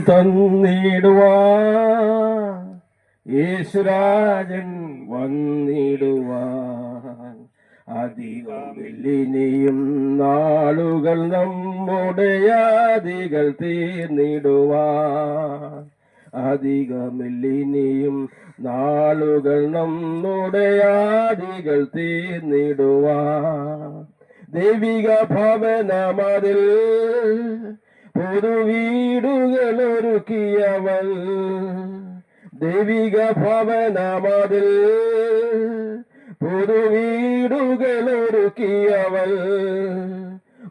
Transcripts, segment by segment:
തന്നിടുവാ. യേശുരാജൻ വന്നിടുവാൻ. അധികമില്ലിനിയും നാളുകൾ നമ്മുടെ യാതികൾ തീർന്നിടുവാൻ അധികമില്ലിനിയും നാളുകൾ നമ്മുടെ യാതികൾ തീർന്നിടുവാൻ. ദൈവിക ഭവനമതിൽ പുതുവീടുകൾ ഒരുക്കിയവൻ ദൈവിക ഭവനമതിൽ പുതുവീടുകളൊരുക്കിയവൾ.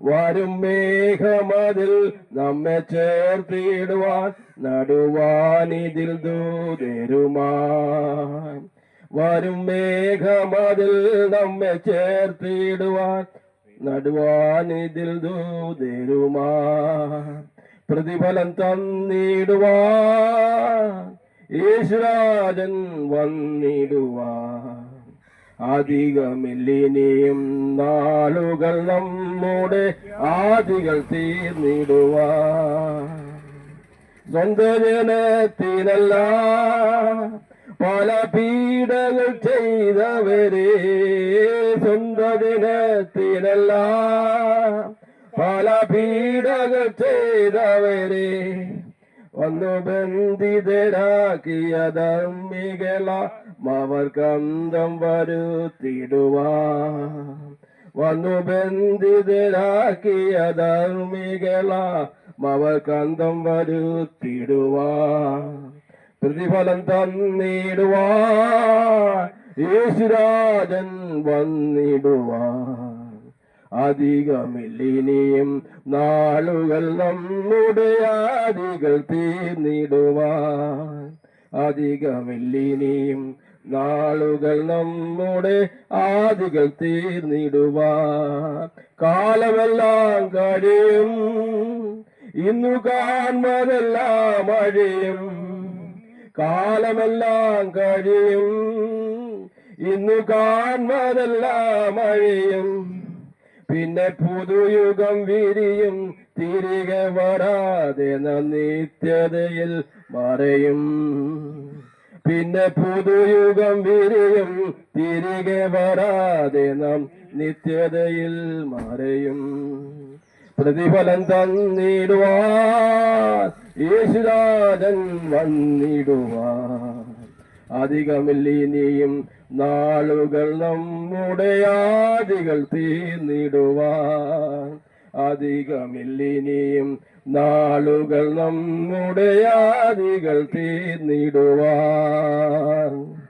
വരും മേഘമതിൽ നമ്മെ ചേർത്തിടുവാൻ നടുവാനിതിൽ ദൂതരുമാൻ. വരും മേഘമതിൽ നമ്മെ ചേർത്തിടുവാൻ നടുവാനിതിൽ ദൂതരുമാ. പ്രതിഫലം തന്നിടുവാ. യേശുരാജൻ വന്നിടുവാ. അധികമില്ലിനിയും നാളുകൾ നമ്മുടെ ആദികൾ തീർന്നിടുവാ. സ്വന്ത ജനത്തിനല്ല പല പീഡകൾ ചെയ്തവരെ സ്വന്ത ജനത്തിനല്ല പല പീഡകൾ ചെയ്തവരെ വന്നു ബന്ധിതരാക്കിയ ധർമ്മികള അവർ കന്തം വരുത്തിടുവാൻ വന്നു ബന്ധിതരാക്കിയ ധർമ്മികള അവർ കന്തം വരുത്തിടുവാൻ പ്രതിഫലം തന്നിടുവാൻ യേശുരാജൻ വന്നിടുവാൻ. അധികമില്ലിനിയും നാളുകൾ നമ്മുടെ ആദികൾ തീർന്നിടുവാൻ. അധികമില്ലിനിയും നാളുകൾ നമ്മുടെ ആദികൾ തീർന്നിടുവാൻ. കാലമെല്ലാം കഴിയും. ഇന്നു കാൺമതെല്ലാം അഴിയും. കാലമെല്ലാം കഴിയും. ഇന്നു കാൺമതെല്ലാം അഴിയും. പിന്നെ പുതുയുഗം വിരിയും. തിരികെ വരാതെ നിത്യതയിൽ മറയും. പിന്നെ പുതുയുഗം വിരിയും. തിരികെ വരാതെ നാം നിത്യതയിൽ മറയും. പ്രതിഫലം തന്നിടുവാൻ യേശുരാജൻ വന്നിടുവാൻ. അധികമില്ലിനിയും നാളുകൾ നമ്മുടെ ആദികൾ തീർന്നിടുവാൻ. അധികമില്ലിനിയും നാളുകൾ നമ്മുടെ ആദികൾ തീർന്നിടുവാൻ.